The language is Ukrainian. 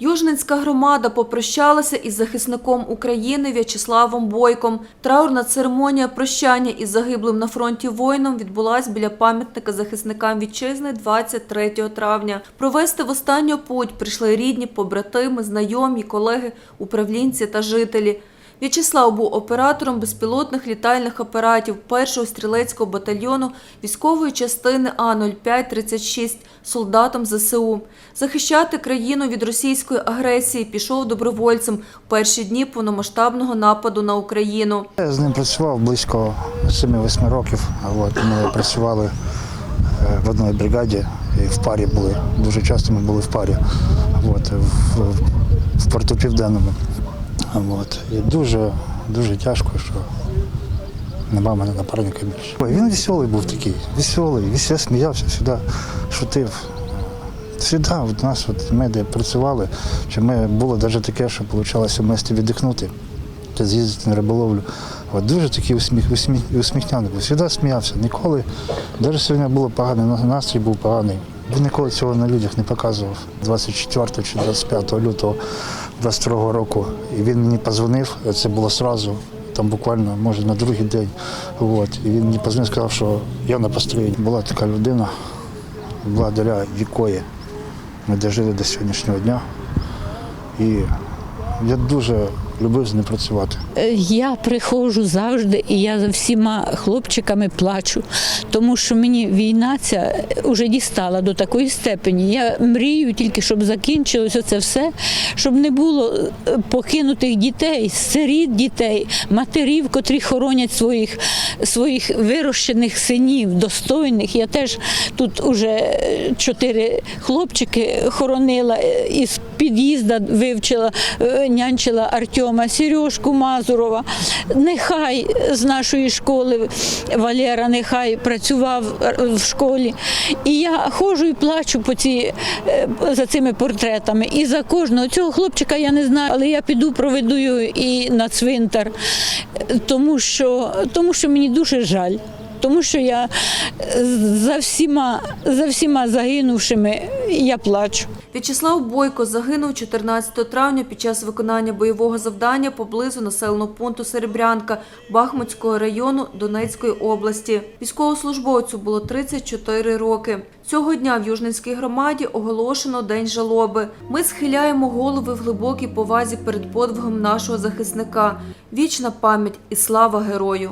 Южненська громада попрощалася із захисником України В'ячеславом Бойком. Траурна церемонія прощання із загиблим на фронті воїном відбулась біля пам'ятника захисникам вітчизни 23 травня. Провести в останню путь прийшли рідні, побратими, знайомі, колеги, управлінці та жителі. В'ячеслав був оператором безпілотних літальних апаратів 1-го стрілецького батальйону військової частини А-0536, солдатом ЗСУ. Захищати країну від російської агресії пішов добровольцем в перші дні повномасштабного нападу на Україну. З ним працював близько 7-8 років. От, ми працювали е, в одній бригаді і в парі були. Дуже часто ми були в парі в порту Південному. От. І дуже, дуже тяжко, що нема мене напарника більше. Ой, Він веселий був такий, веселий, веселий, сміявся, завжди шутив. Всегда от нас, от ми де працювали, що ми було навіть таке, що вийшло вместе віддихнути, чи з'їздити на риболовлю. От дуже такий усміх, усміх, усміхняний був. Завжди сміявся. Ніколи, навіть сьогодні було поганий, настрій був поганий. Він ніколи цього на людях не показував. 24 чи 25 лютого 22 року. І він мені позвонив, це було одразу, там буквально, може, на другий день. От. І він мені позвонив, сказав, що я на построєнні. Була така людина, благодаря якої ми дожили до сьогоднішнього дня. І я дуже любив з ним працювати. Е, Я приходжу завжди, і я за всіма хлопчиками плачу, тому що мені війна ця вже дістала до такої степені. Я мрію тільки, щоб закінчилося це все, щоб не було е, покинутих дітей, сиріт дітей, матерів, котрі хоронять своїх, своїх вирощених синів, достойних. Я теж тут уже е, чотири хлопчики хоронила е, із під'їзда вивчила, е, нянчила Артема, Сережку Мазурова. Нехай з нашої школи Валера нехай працював в школі. І я ходжу і плачу по ці, е, за цими портретами. І за кожного цього хлопчика я не знаю, але я піду проведу його і на цвинтар, е, тому що, тому що мені дуже жаль. Тому що я е, за всіма, за всіма загинувшими я плачу. В'ячеслав Бойко загинув 14 травня під час виконання бойового завдання поблизу населеного пункту Серебрянка Бахмутського району Донецької області. Військовослужбовцю було 34 роки. Цього дня в Южненській громаді оголошено День жалоби. Ми схиляємо голови в глибокій повазі перед подвигом нашого захисника. Вічна пам'ять і слава герою.